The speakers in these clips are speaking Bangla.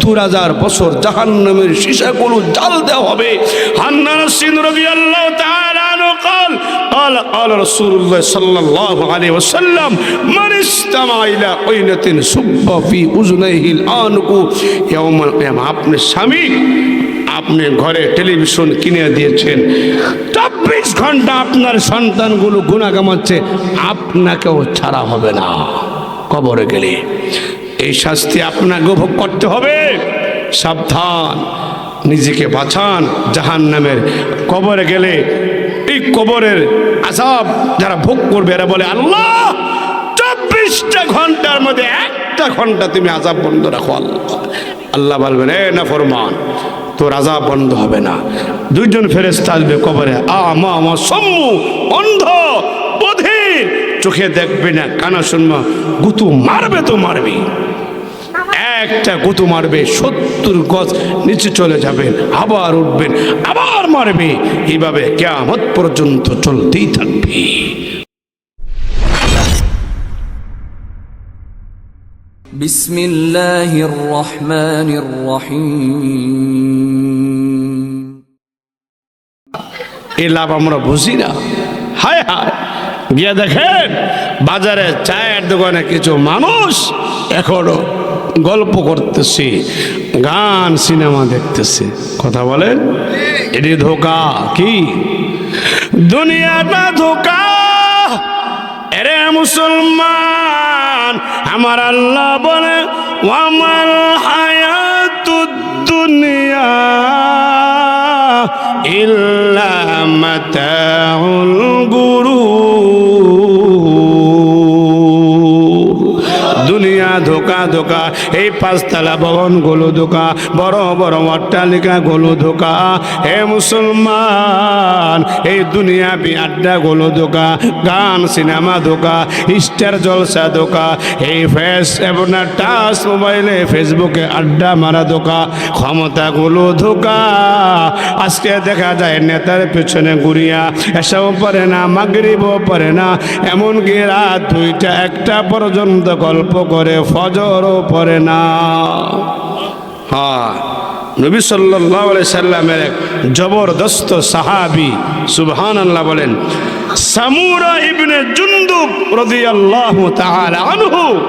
সত্তর হাজার বছর জাহান্নামের সীসাগুলো জাল দেওয়া হবে হান্নান সিন রবি আল্লাহ قال قال قال رسول الله صلى الله عليه وسلم من استمع إلى قينة صب في أذنيه الآنق يوم القيامة আপনি স্বামী আপনি ঘরে টেলিভিশন কিনে দিয়েছেন চব্বিশ ঘন্টা আপনার সন্তানগুলো গুণা কামাচ্ছে আপনাকেও ছাড়া হবে না কবরে গেলে এই শাস্তি আপনাকে ভোগ করতে হবে। সাবধান, নিজেকে বাঁচান। জাহান নামের কবরে গেলে এই কবরের আজাব যারা ভোগ করবে, এরা বলে, আল্লাহ, চব্বিশটা ঘণ্টার মধ্যে একটা ঘণ্টা তুমি আজাব বন্ধ রাখো, আল্লাহ। আল্লাহ বলবেন, এ না ফরমান তোর আজাব বন্ধ হবে না। দুইজন ফেরেস্তা আসবে কবরে আ মা আমা, সম্মু, অন্ধ, বধির, চোখে দেখবে না, কানা শুনবা, গুতু মারবে তো মারবি একটা গুতু মারবে সত্তর গজ নিচে চলে যাবেন আবার উঠবেন আবার মারবে এইভাবে কেয়ামত পর্যন্ত চলতেই থাকবে بسم الله الرحمن الرحيم এই লাভ আমরা বুঝি না হায় হায় গিয়ে দেখেন বাজারে চায়ের দোকানে কিছু মানুষ এখনো গল্প করতেছে, গান, সিনেমা দেখতেছে। কথা বলেন? এটি ধোকা কি? দুনিয়াটা ধোকা। এরে মুসলমান, আমার আল্লাহ বলে, ওয়ামাল হায়াতুদ দুনিয়া ইল্লা মাতাউল গুরুর ধোকা ধোকা, এই পাঁচতলা ভবনগুলো ধোকা, বড় বড় অট্টালিকাগুলো ধোকা। হে মুসলমান, এই দুনিয়া আড্ডাগুলো ধোকা, গান, সিনেমা ধোকা, স্টার জলসা ধোকা, এই ফেস এবং টাচ মোবাইলে ফেসবুকে আড্ডা মারা ধোকা ক্ষমতাগুলো ধোকা। আজকে দেখা যায় নেতার পেছনে ঘুরিয়া এসব পারে না, মাগরিবও পারে না, এমনকি রাত দুইটা, একটা পর্যন্ত গল্প করে ফজরও পড়ে না। হ্যাঁ নবী সাল্লাহ সাল্লামের এক জবরদস্ত সাহাবি সুবহান আল্লাহ বলেন, সামুরা ইবনে জুন্দুব রাদিয়াল্লাহু তাআলা আনহু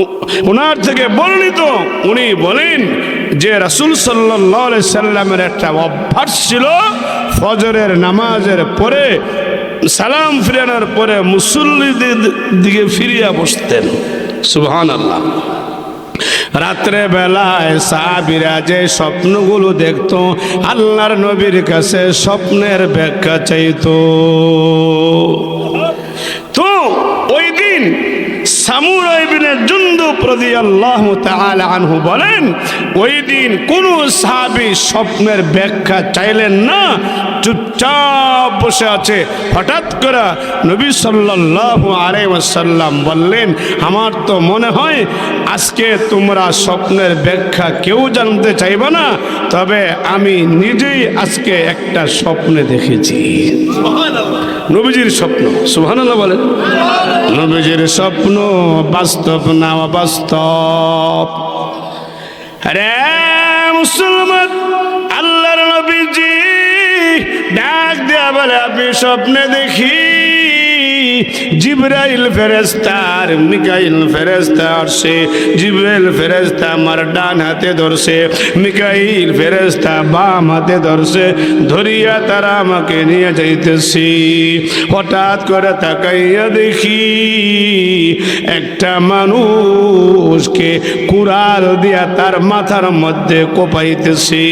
উ- ওনার থেকে বর্ণিত, উনি বলেন যে রাসূল সাল্লাল্লাহু সাল্লামের একটা অভ্যাস ছিল ফজরের নামাজের পরে সালাম ফিরানোর পরে মুসল্লিদের দিকে ফিরিয়া বসতেন। সুবহান আল্লাহ রাত্রে বেলায় সাহাবিরা যে স্বপ্নগুলো দেখত, আল্লাহর নবীর কাছে স্বপ্নের ব্যাখ্যা চাইত। তো ওই দিন আনহু বলেন ওই দিন কোন সাহাবী স্বপ্নের ব্যাখ্যা চাইলেন না চুপচাপ বসে আছে। হঠাৎ করে নবী বললেন আমার তো মনে হয় আজকে তোমরা স্বপ্নের ব্যাখ্যা কেউ জানতে চাইবে না তবে আমি নিজেই আজকে একটা স্বপ্নে দেখেছি। নবীজির স্বপ্ন সুবহানাল্লাহ বলেন। নবীজির স্বপ্ন বাস্তব না অবাস্তব। রে মুসলমান আল্লাহর নবীজি ডাক দেওয়া বলে আপনি স্বপ্নে দেখি জিব্রাইল ফেরেস্তার মিকাইল ফেরেস্তা আসছে জিব্রাইল ফেরেস্তা আমার ডান হাতে ধরছে। মিকাইল ফেরেস্তা বাম হাতে ধরছে। ধরিয়া তারা আমাকে নিয়ে যাইতেছি। হঠাৎ করে তাকাইয়া দেখি একটা মানুষকে কুড়াল দিয়া তার মাথার মধ্যে কোপাইতেছি।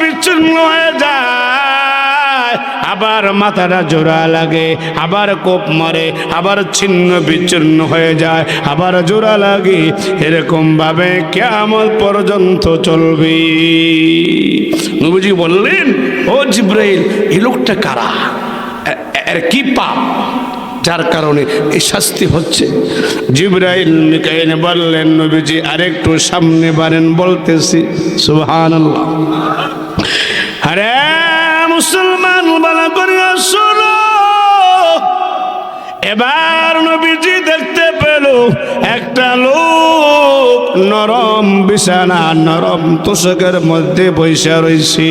বিচ্ছিন্ন হয়ে যায়। আবার মাথাটা জোড়া লাগে, আবার কোপ মারে, আবার ছিন্ন বিচ্ছিন্ন হয়ে যায়, আবার জোড়া লাগে। এরকম ভাবে কেমন পর্যন্ত চলবে। নবীজি বললেন, ও জিব্রাইল এই লোকটা কারা? এর কি পাপ? যার কারণে এই শাস্তি হচ্ছে? জিব্রাইল মিকাইল বললেন, নবীজি আরেকটু সামনে বারেন বলতেছি, সুবহানাল্লাহ। এবার নবীজি দেখতে পেল একটা লোক নরম বিছানা, নরম তোষকের মধ্যে বৈশা রয়েছে।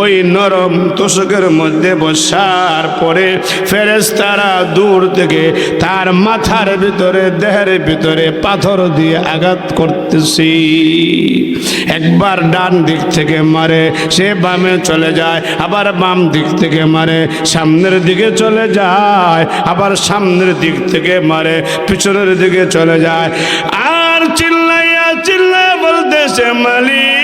ওই নরম তোষকের মধ্যে বসার পরে ফেরেস্তারা দূর থেকে তার মাথার ভিতরে, দেহের ভিতরে পাথর দিয়ে আঘাত করতেছি। একবার ডান দিক থেকে মারে, সে বামে চলে যায়, আবার বাম দিক থেকে মারে, সামনের দিকে চলে যায়, আবার সামনের দিক থেকে মারে, পিছনের দিকে চলে যায়। আর চিল্লাইয়া চিল্লা বলতেছে মালিক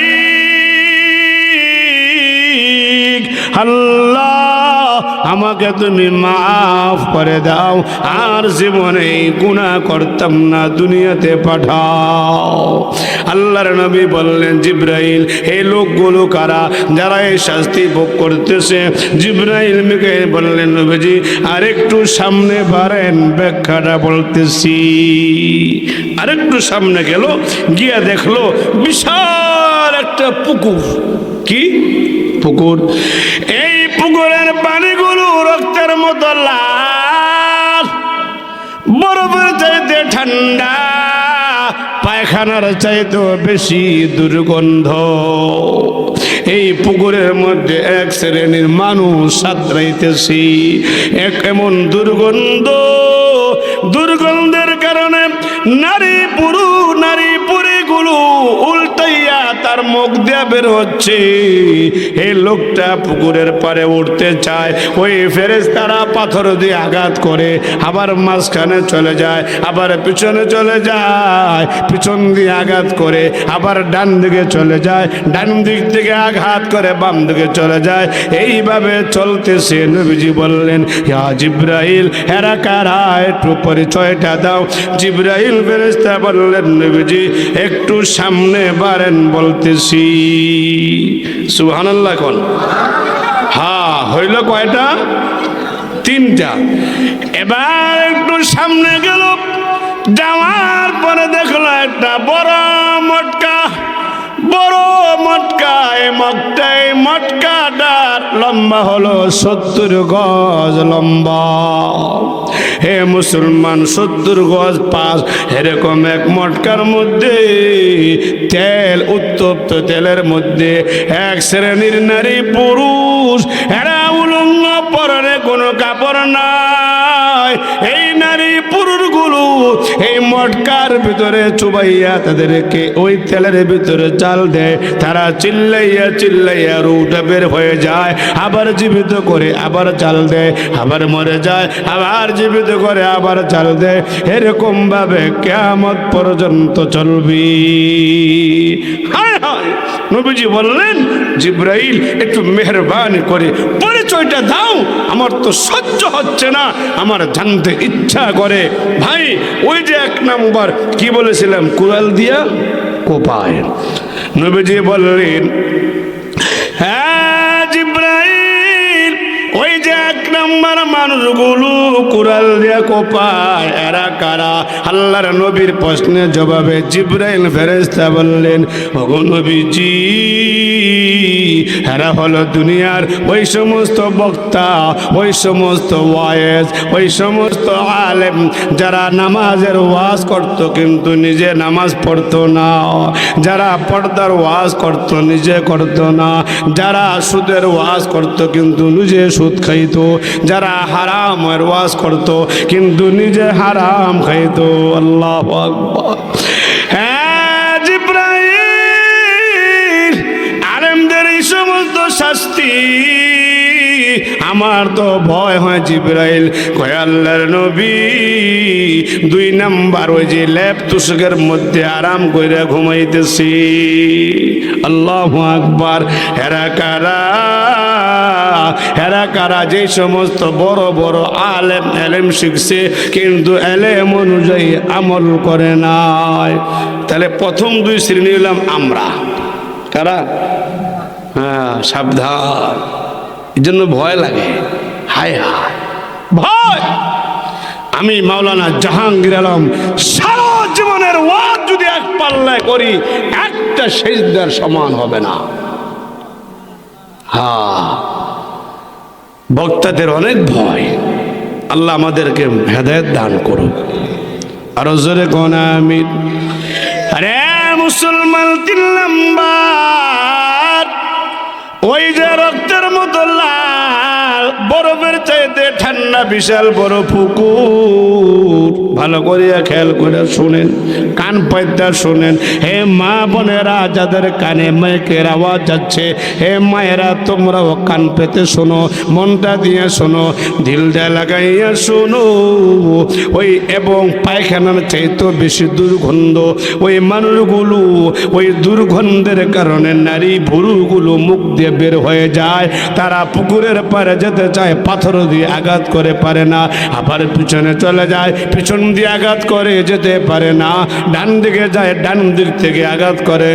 আল্লাহ, আমাকে তুমি মাফ করে দাও। আর জীবনে গুণা করতাম না, দুনিয়াতে পাঠাও। আল্লাহর নবী বললেন, জিব্রাইল এই লোকগুলো কারা? যারা এই শাস্তি ভোগ করতেছে। জিব্রাইল মিকে বললেন, নবীজি, আরেকটু সামনে পারেন ব্যাখ্যাটা বলতেছি। আরেকটু সামনে গেল, গিয়া দেখল, বিশাল একটা পুকুর। কি? পুকুর। এই পুকুরের পানিগুলো রক্তের মতো লাল। বরফের চাইতে ঠান্ডা। পায়খানার চাইতে বেশি দুর্গন্ধ। এই পুকুরের মধ্যে এক শ্রেণির মানুষ সাঁতরাইতেছি। এক এমন দুর্গন্ধ। দুর্গন্ধের কারণে নারী পুরুষ মুখ দিয়ে বের হচ্ছে। এই লোকটা পুকুরের পারে উঠতে চায়। ওই ফেরেস তারা পাথর দিয়ে আঘাত করে, আবার মাঝখানে চলে যায়, আবার পিছনে চলে যায়, পিছন দিয়ে আঘাত করে, আবার ডান দিকে চলে যায়, ডান দিক থেকে আঘাত করে বাম দিকে চলে যায়। এইভাবে চলতেছে নবীজি বললেন, ইয়া জিব্রাইল হেরা কারা? একটু পরিচয়টা দাও। জিব্রাইল ফেরেস্তা বললেন, নবীজি, একটু সামনে বাড়েন বলতেছি সুবহানাল্লাহ এখন হ্যাঁ হইল কয়টা? তিনটা। এবার একটু সামনে গেল, যাওয়ার পরে দেখল একটা বড় মটকা বড় মটকায় এই মটকা মটকাটার লম্বা হলো সত্তর গজ লম্বা। হে মুসলমান, সত্তর গজ পাস এরকম এক মটকার মধ্যে তেল, উত্তপ্ত তেলের মধ্যে এক শ্রেণির নারী পুরুষ। এরা উলঙ্গ পরনে কোনো কাপড় নাই। মটকার ভিতরে চুবাইয়া তাদেরকে ওই তেলের ভিতরে চাল দেয়। তারা চিল্লাইয়া চিল্লাইয়া রুটা বের হয়ে যায়। আবার জীবিত করে আবার চাল দেয়, আবার মরে যায়, আবার জীবিত করে আবার চাল দেয়। এরকম ভাবে কেমন পর্যন্ত চলবি। হায় হায়, নবীজি বললেন জিব্রাইল একটু মেহরবানি করে, পরিচয়টা দাও, আমার তো সহ্য হচ্ছে না, আমার জানতে ইচ্ছা করে। ভাই, ওই যে এক নাম্বার, কি বলেছিলাম? কুড়াল দিয়া কোপায়। নবীজি বললেন নম্বর মানুষগুলো কুড়াল দিয়া কোপায়। এরা কারা? আল্লাহর নবীর প্রশ্নের জবাবে জিব্রাইল ফেরেস্তা বললেন, ওগো নবীজি, এরা হলো দুনিয়ার ওই সমস্ত বক্তা, ওই সমস্ত ওয়ায়েজ, ওই সমস্ত আলেম যারা নামাজের ওয়াজ করত কিন্তু নিজে নামাজ পড়তো না। যারা পর্দার ওয়াজ করত নিজে করত না। যারা সুদের ওয়াজ করত কিন্তু নিজে সুদ খাইতো। যারা হারামের ওয়াজ করত, কিন্তু নিজে হারাম খাইতো। আল্লাহ হ্যাঁ আলেমদের এই সমস্ত শাস্তি, আমার তো ভয় হয় জিব্রাইল। কয় আল্লাহর নবী, দুই নাম্বার ওই যে ল্যাপ তুষকের মধ্যে আরাম করে ঘুমাইতেছি। আল্লাহ আকবার। হেরা কারা? হেরা কারা যে সমস্ত বড় বড় আলেম এলেম শিখছে, কিন্তু এলেম অনুযায়ী আমল করে নাই। তাহলে প্রথম দুই শ্রেণি হলাম আমরা। কারা? হ্যাঁ সাবধান। এই জন্য ভয় লাগে। হায় হায়। ভয়! আমি মাওলানা জাহাঙ্গীর আলম, সারা জীবনের ওয়াজ যদি এক পাল্লায় করি, একটা সেজদার সমান হবে না। হ্যাঁ। বক্তাদের অনেক ভয়। আল্লাহ আমাদেরকে হেদায়ত দান করুক। আরও জোরে কোন আরে মুসলমান নাম্বার। ওই যে রক্তের বিশাল বড় পুকুর। ভালো করিয়া খেয়াল করে শুনেন, কান পাইতা শুনেন। হে মা বোনেরা, যাদের কানে মাইকের আওয়াজ যাচ্ছে, হে মায়েরা, তোমরাও কান পেতে শোনো, মনটা দিয়ে শোনো দিলটা লাগাইয়া শোনো। ওই এবং পায়খানার চাইতে বেশি দুর্গন্ধ। ওই মানুষগুলো, ওই দুর্গন্ধের কারণে নারী ভুরুগুলো মুখ দিয়ে বের হয়ে যায়। তারা পুকুরের পারে যেতে চায়, পাথর দিয়ে আঘাত করে পারে না, আবার পিছনে চলে যায়, পিছন দিয়ে আঘাত করে যেতে পারে না, ডান দিকে যায়, ডান দিক থেকে আঘাত করে।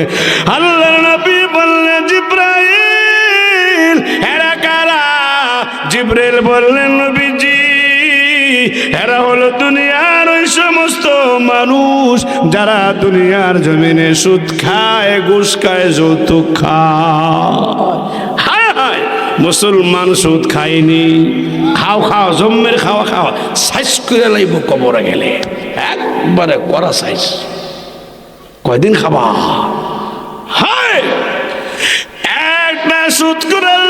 আল্লাহ নবী বললেন, জিব্রাইল, এরা কারা? জিব্রাইল বললেন, নবীজি, এরা হলো দুনিয়ার ওই সমস্ত মানুষ যারা দুনিয়ার জমিনে সুদ খায়, ঘুষ খায়, যৌতুক খায়। মুসলমান সুদ খায়নি। খাও খাও, জম্মের খাওয়া খাওয়া। সাইজ করে লাইব কবরে গেলে। একবারে করা সাইজ। কয়দিন খাবা? হায়! একটা সুদ করে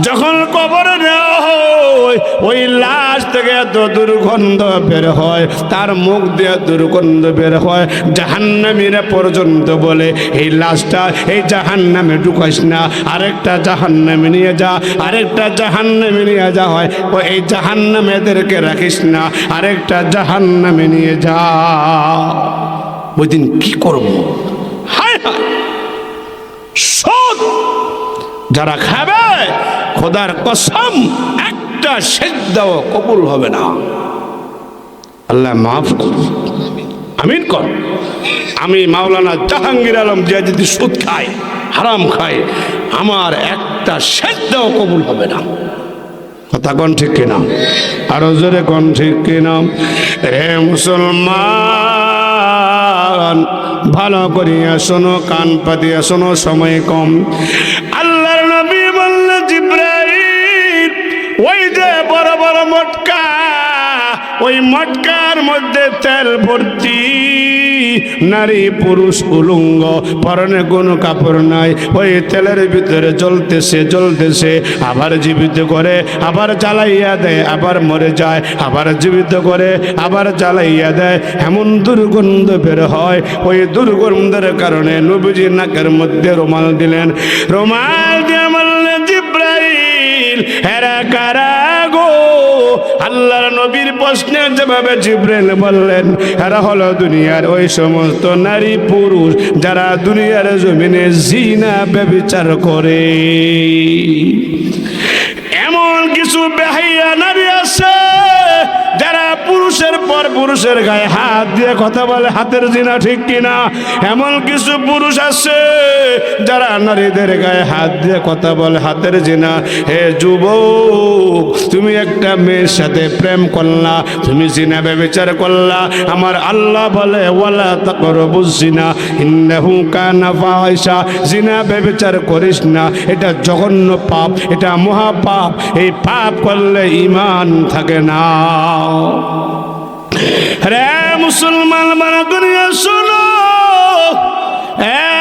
যখন কবরে নেওয়া হয়, ওই লাশ থেকে এত দুর্গন্ধ বের হয়, তার মুখ দিয়ে দুর্গন্ধ বের হয়। জাহান্নামীরা পর্যন্ত বলে, এই লাশটা এই জাহান্নামে ঢুকাইস না, আরেকটা জাহান্নামে নিয়ে যা, আরেকটা জাহান্নামে নিয়ে যা হয়, ও এই জাহান্নামে এদেরকে রাখিস না, আরেকটা জাহান্নামে নিয়ে যা। ওই দিন কি করব? হায় হায়! সুদ যারা খাবে খোদার কসম, একটা সেদ্দাও কবুল হবে না। আল্লাহ মাফ করুন। আমিন কর। আমি মাওলানা জাহাঙ্গীর আলম যে যদি সুদ খাই, হারাম খাই, আমার একটা সেদ্দাও কবুল হবে না। কথা কন ঠিক কিনা? আরও জোরে কন ঠিক কিনা? রে মুসলমান, ভালো করিয়া শোনো, কান পাতিয়া শোনো, সময় কম। ওই মটকার মধ্যে তেল ভর্তি। নারী, পুরুষ, উলুঙ্গ, পরনে কোনো কাপড় নাই। ওই তেলের ভিতরে জ্বলতেছে জ্বলতেছে। আবার জীবিত করে, আবার জ্বালাইয়া দেয়, আবার মরে যায়। আবার জীবিত করে, আবার জ্বালাইয়া দেয়। এমন দুর্গন্ধ বের হয়। ওই দুর্গন্ধের কারণে নবীজি নাকের মধ্যে রুমাল দিলেন। রুমাল দিয়ে বললেন, জিব্রাইল হেরা কারা? আল্লাহর নবীর প্রশ্নের জবাবে জিব্রাইল বললেন, এরা হলো দুনিয়ার ওই সমস্ত নারী পুরুষ যারা দুনিয়ার জমিনে জিনা ব্যবচার করে। এমন কিছু বেহাইয়া নারী আছে যারা পুরুষের পর পুরুষের গায়ে হাত দিয়ে কথা বলে, হাতের জিনা ঠিক কিনা? এমন কিছু পুরুষ আছে যারা নারীদের গায়ে হাত দিয়ে কথা বলে, হাতের জিনা। হে যুবক, তুমি একটা মেয়ের সাথে প্রেম করলা, তুমি জিনা ব্যবচার করলা। আমার আল্লাহ বলে, ওয়ালা তাকর বুঝিনা ইন্নাহু কানা ফাহিশা। জিনা ব্যবচার করিস না, এটা জঘন্য পাপ, এটা মহা পাপ এই পাপ করলে ইমান থাকে না। রে মুসলমান মানে দুনিয়া শুনো। এ,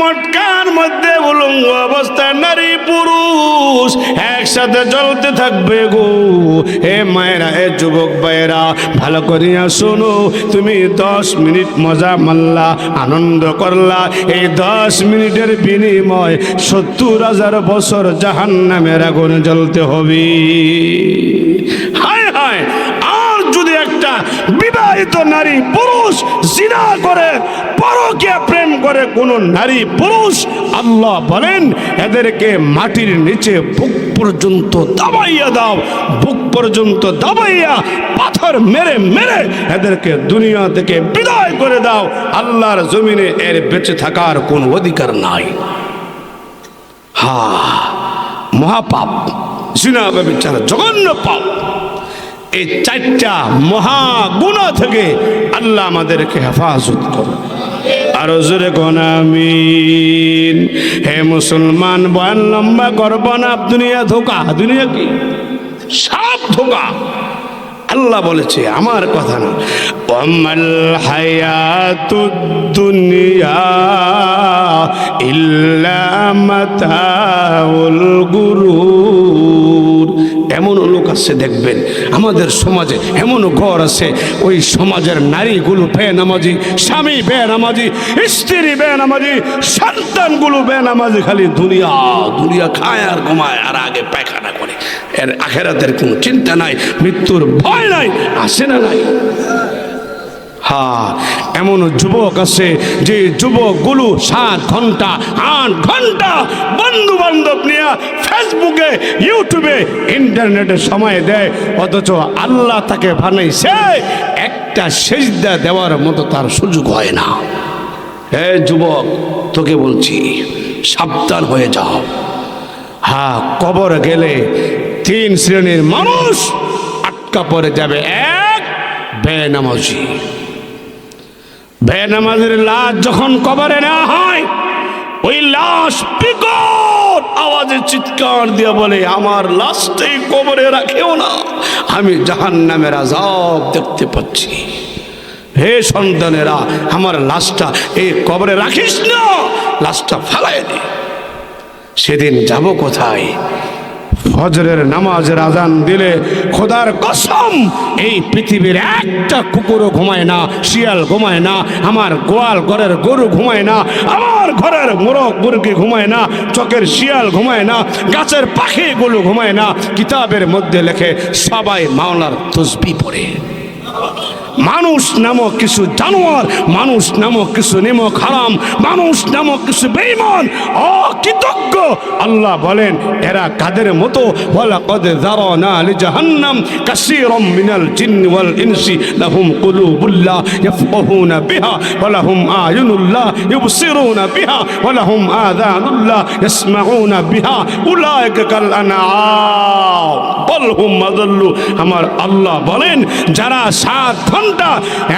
মটকার মধ্যে উলঙ্গ অবস্থায় নারী পুরুষ একসাথে চলতে থাকবে গো। হে মায়েরা, হে যুবক ভাইয়েরা, ভালো করিয়া শোনো, তুমি দশ মিনিট মজা মারলা, আনন্দ করলা। এই দশ মিনিটের বিনিময় সত্তর হাজার বছর জাহান নামের আগুন জ্বলতে হবে। হায় হায় বিবাহিত নারী পুরুষ জিনা করে পরকে প্রেম করে কোন নারী পুরুষ, আল্লাহ বলেন, এদেরকে মাটির নিচে বুক পর্যন্ত দাবাইয়া দাও, বুক পর্যন্ত দাবাইয়া পাথর মেরে মেরে এদেরকে দুনিয়া থেকে বিদায় করে দাও। আল্লাহর জমিনে এর বেঁচে থাকার কোন অধিকার নাই। হা, মহাপাপ, জিনা ব্যবচার জঘন্য পাপ। এই চারটা মহাগুণা থেকে আল্লাহ আমাদেরকে হেফাজত করুন। আরও জোরে গনামিন হে মুসলমান, বয়ান লম্বা করব না দুনিয়া ধোকা। দুনিয়া কি? সব ধোকা। আল্লাহ বলেছে, আমার কথা না। অমাল হায়াতুদ দুনিয়া ইল্লা মাতাউল লোক আছে দেখবেন আমাদের সমাজে এমন ঘর আছে, ওই সমাজের নারীগুলো বেনামাজি, স্বামী বে নামাজি স্ত্রী বেনামাজি, সন্তানগুলো বেনামাজি, খালি দুনিয়া দুনিয়া খায় আর ঘুমায় আর আগে পায়খানা করে। এর আখেরাতের কোনো চিন্তা নাই, মৃত্যুর ভয় নাই, আসে না নাই। হ্যাঁ এমন যুবক আছে যে যুবকগুলো সাত ঘণ্টা, আট ঘণ্টা বন্ধু বান্ধব নিয়ে ফেসবুকে, ইউটিউবে, ইন্টারনেটে সময় দেয়। অথচ আল্লাহ তাকে বানাইছে, একটা সেজদা দেওয়ার মতো তার সুযোগ হয় না। হে যুবক, তোকে বলছি, সাবধান হয়ে যাও। হ্যাঁ কবর গেলে তিন শ্রেণির মানুষ আটকা পড়ে যাবে, এক বেনামাজি। বেনামাজের লাশ যখন কবরে নেওয়া হয়, ওই লাশ বিকট আওয়াজে চিৎকার দিয়ে বলে, আমার লাশটাই কবরে রাখেও না, আমি জাহান নামের আজাব দেখতে পাচ্ছি। হে সন্তানেরা, আমার লাশটা এই কবরে রাখিস না, লাশটা ফেলায় দে। সেদিন যাব কোথায়? ফজরের নামাজের আজান দিলে খোদার কসম, এই পৃথিবীর একটা কুকুরও ঘুমায় না, শিয়াল ঘুমায় না, আমার গোয়াল ঘরের গরু ঘুমায় না, আমার ঘরের মোরগ মুরগি ঘুমায় না চকের শিয়াল ঘুমায় না, গাছের পাখিগুলো ঘুমায় না, কিতাবের মধ্যে লেখে, সবাই মাওলার তসবি পড়ে। মানুষ নামক কিছু জানোয়ার, মানুষ নামক কিছু নিমক হারাম, মানুষ নামক কিছু বেইমান অকৃতজ্ঞ। আল্লাহ বলেন, এরা কাদের মতো? ওয়ালা কদ যারানা লিজাহান্নাম কাসীরাম মিনাল জিন্নি ওয়াল ইনসি, লাহুম কুলুবুল্লাহ বিহা, ওয়া লাহুম আয়ুনুল্লাহ ইউবসিরুনা বিহা, ওয়া লাহুম আযানুল্লাহ বিহা, উলাইকা কাল আনআম। বল আমার আল্লাহ বলেন, যারা সাত ঘণ্টা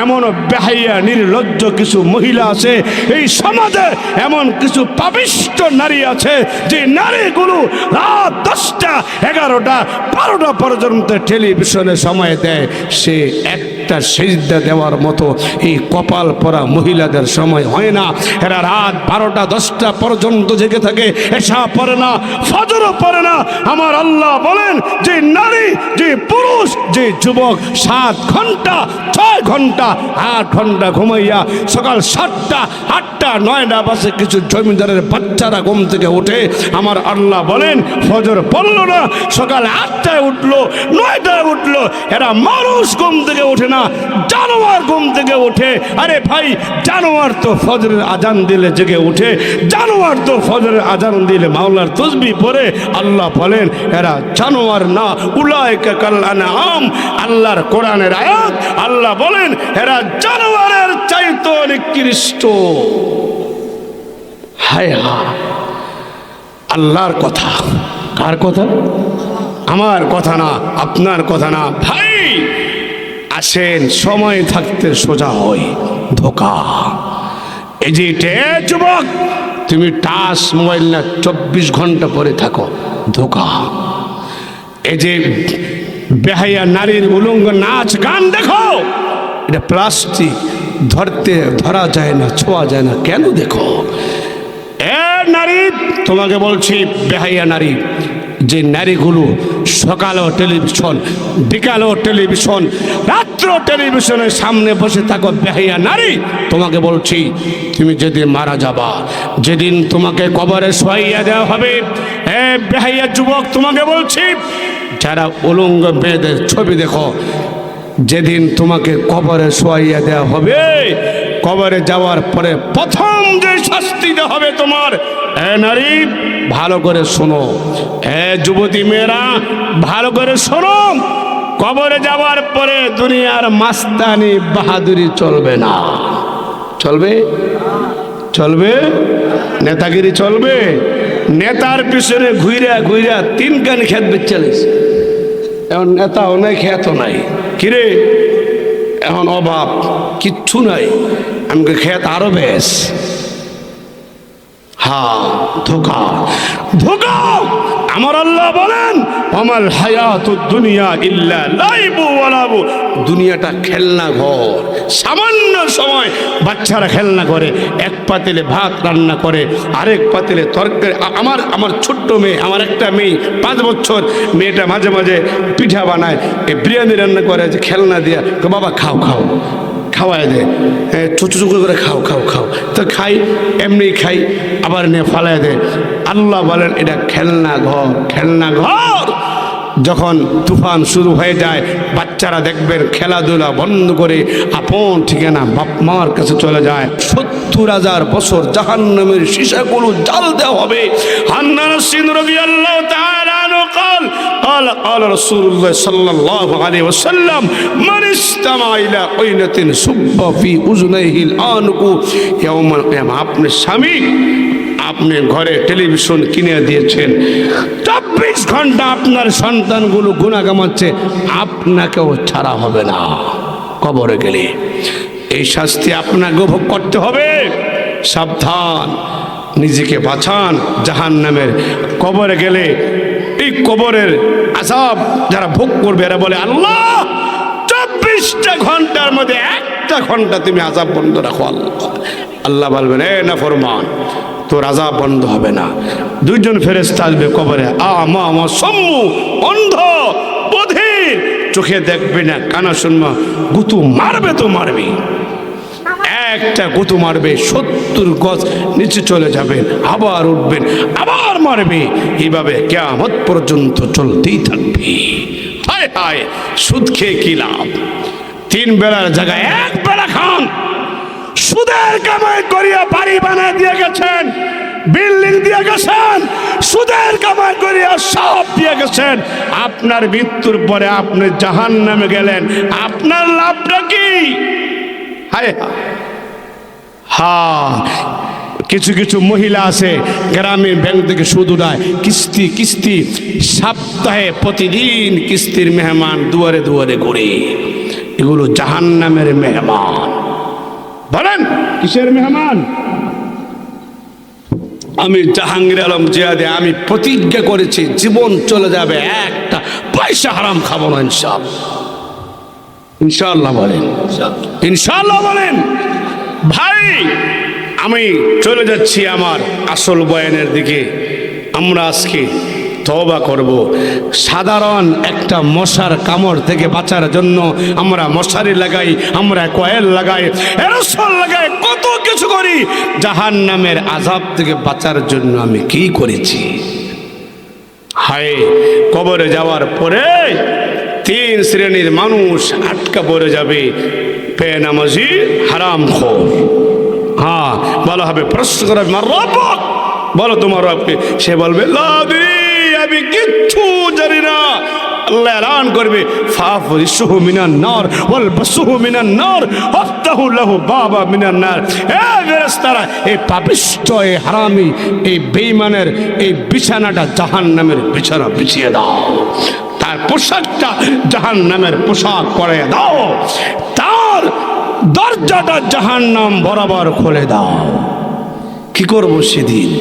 এমন বেহাইয়া, নির্লজ্জ কিছু মহিলা আছে। এই সমাজে এমন কিছু পাবিষ্ট নারী আছে, যে নারীগুলো রাত দশটা, এগারোটা, বারোটা পর্যন্ত টেলিভিশনে সময় দেয়। সে একটা সেজদা দেওয়ার মতো এই কপাল পরা মহিলাদের সময় হয় না। এরা রাত বারোটা, দশটা পর্যন্ত জেগে থাকে। এসা পড়ে না, ফজরও পড়ে না। আমার আল্লাহ বলেন, যে নারী, যে পুরুষ, যে যুবক সাত ঘণ্টা, ছয় ঘণ্টা, আট ঘণ্টা ঘুমাইয়া সকাল সাতটা, আটটা, নয়টা বাসে কিছু জমিদারের বাচ্চারা ঘুম থেকে ওঠে আমার আল্লাহ বলেন, ফজর পড়ল না, সকাল আটটায় উঠল, নয়টায় উঠল, এরা মানুষ ঘুম থেকে ওঠে না। জানোয়ার ঘুম থেকে ওঠে। আরে ভাই জানোয়ার তো ফজরের আজান দিলে জেগে ওঠে। জানোয়ার তো ফজরের আজান দিলে মাওলার তসবি পরে আল্লাহ বলেন এরা জানোয়ার না উলায়কা কাল্লানা আম আল্লাহর কোরআনের আয়াত। আল্লাহ বলেন এরা জানোয়ারের চাইতো নিকৃষ্ট হায় হা আল্লাহর কথা। কার কথা? আমার কথা না আপনার কথা না। ভাই আসেন, সময় থাকতে সোজা হয় ধোকা। এই যে যুবক, তুমি টাচ মোবাইল না, চব্বিশ ঘণ্টা পরে থাকো, ধোকা। এই যে বেহাইয়া নারীর উলঙ্গ নাচ, গান দেখো। এটা প্লাস্টিক, ধরতে, ধরা যায় না, ছোঁয়া যায় না, কেন দেখো? এ নারী, তোমাকে বলছি বেহাইয়া নারী যে নারীগুলো সকালও টেলিভিশন বিকালও টেলিভিশন, রাত্র টেলিভিশনের সামনে বসে থাকো বেহাইয়া নারী। তোমাকে বলছি, তুমি যেদিন মারা যাবা, যেদিন তোমাকে কবরে শোয়াইয়া দেওয়া হবে, এ বেহাইয়া যুবক, তোমাকে বলছি, যারা উলঙ্গ মেয়েদের ছবি দেখো, যেদিন তোমাকে কবরে শোয়াইয়া দেওয়া হবে, কবরে যাওয়ার পরে প্রথম যে শাস্তিটা হবে তোমার এ নারী, ভালো করে শোনো। এ যুবতী মেয়েরা, ভালো করে শোনো। কবরে যাওয়ার পরে দুনিয়ার মাস্তানি বাহাদুরি চলবে না। চলবে? চলবে? নেতাগিরি চলবে? নেতার পিছনে ঘুইরা ঘুইরা তিন কান খেত বেচালিস এখন নেতাও নাই খ্যাত নাই। কিরে? এখন অভাব, কিচ্ছু নাই। আমাকে খেত আরও বেশ। আমার আল্লাহ হায়াত দুনিয়া ইল্লা দুনিয়াটা খেলনা ঘর। সামান্য সময় বাচ্চারা খেলনা করে, এক পাতিলে ভাত রান্না করে, আরেক পাতিলে তরকারি। আমার আমার ছোট্ট মেয়ে, আমার একটা মেয়ে, পাঁচ বছর, মেয়েটা মাঝে মাঝে পিঠা বানায় এই বিরিয়ানি রান্না করে খেলনা দিয়া বাবা, খাও খাও। খাওয়াই দেয় ছোটো চুকু করে খাও খাও খাও। তো খাই, এমনি খাই, আবার নিয়ে ফালাই দেয় আল্লাহ বলেন, এটা খেলনা ঘর খেলনা ঘর। যখন তুফান শুরু হয়ে যায়, বাচ্চারা দেখবেন খেলাধুলা বন্ধ করে আপন ঠিকানা বাপ মার কাছে চলে যায়। সত্তর হাজার বছর জাহান্নামের সিসাগুলো জাল দেওয়া হবে। হান্নার আল্লাহ তার قال قال رسول الله صلى الله عليه وسلم من استمع إلى قينة سب في أذنيه الآنق يوم القيامة আপনি স্বামী আপনি ঘরে টেলিভিশন কিনে দিয়েছেন চব্বিশ ঘন্টা আপনার সন্তানগুলো গুণা কামাচ্ছে আপনাকেও ছাড়া হবে না কবরে গেলে এই শাস্তি আপনাকে ভোগ করতে হবে সাবধান নিজেকে বাঁচান জাহান নামের কবরে গেলে এই কবরের আজাব যারা ভোগ করবে, এরা বলে, আল্লাহ, চব্বিশটা ঘণ্টার মধ্যে একটা ঘণ্টা তুমি আজাব বন্ধ রাখো, আল্লাহ। আল্লাহ বলবেন, এ না ফরমান তোর আজাব বন্ধ হবে না। দুইজন ফেরেস্তা আসবে কবরে, আ, মা মা, সম্মু, অন্ধ, বধির, চোখে দেখবে না, কানা শুনবা গুতু মারবে তো মারবে একটা কুতু মারবে, সত্তর গজ নিচে চলে যাবেন আবার উঠবেন আবার মারবে। এইভাবে কেয়ামত পর্যন্ত চলতেই থাকবে। হায় হায়, সুদ খেয়ে কি লাভ? তিন বেলার জায়গায় এক বেলা খান। সুদের কামাই করিয়া বাড়ি বানায় দিয়ে গেছেন, বিল্ডিং দিয়ে গেছেন, সুদের কামাই করিয়া সব দিয়ে গেছেন। আপনার মৃত্যুর পরে আপনি জাহান নামে গেলেন। আপনার লাভটা কি? হায় হায়। হ্যাঁ কিছু কিছু মহিলা আছে গ্রামীণ ব্যাংক থেকে সুদ উঠায়, কিস্তি কিস্তি, সপ্তাহে প্রতিদিন কিস্তির মেহমান দুয়ারে দুয়ারে ঘুরে। এগুলো জাহান্নামের মেহমান। বলেন, কিসের মেহমান? আমি জাহাঙ্গীর আলম জিয়াদে, আমি প্রতিজ্ঞা করেছি, জীবন চলে যাবে, একটা পয়সা হারাম খাব না ইনশাল ইনশাল্লাহ বলেন। ইনশাল্লাহ বলেন। ভাই, আমি চলে যাচ্ছি আমার আসল বয়ানের দিকে। আমরা আজকে তবা করব। সাধারণ একটা মশার কামড় থেকে বাঁচার জন্য আমরা মশারি লাগাই, আমরা কয়েল লাগাই, এরসল লাগাই, কত কিছু করি। জাহান নামের আজাব থেকে বাঁচার জন্য আমি কি করেছি? হায়, কবরে যাওয়ার পরে তিন শ্রেণির মানুষ আটকা পড়ে যাবে। বেনামাজি হারাম খোর। হ্যাঁ বলা হবে, প্রশ্ন করা "মার রব্বক?" বলো। তোমার রবকে। সে বলবে আমি কিচ্ছু জানি না। বাবা এ হারামি এই বেঈমানের এই বিছানাটা জাহান্নামের বিছানা বিছিয়ে দাও। তার পোশাকটা জাহান্নামের পোশাক পরে দাও। দরজাটা জাহান্নাম বরাবর খুলে দাও। কি করব সেদিন?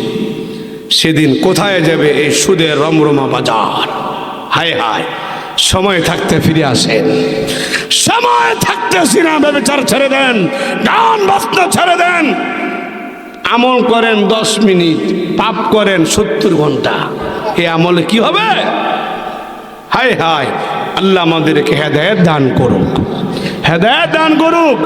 সেদিন কোথায় যাবে এই সুদের রমরমা বাজার? হায় হায়, সময় থাকতে ফিরে আসেন। সময় থাকতে সিনেমা বিচার ছেড়ে দেন গান বাজনা ছেড়ে দেন। আমল করেন দশ মিনিট, পাপ করেন সত্তর ঘণ্টা। এ আমলে কি হবে? হায় হায়, আল্লাহ আমাদেরকে হেদায়ত দান করুক হেদায়ত দান করুক।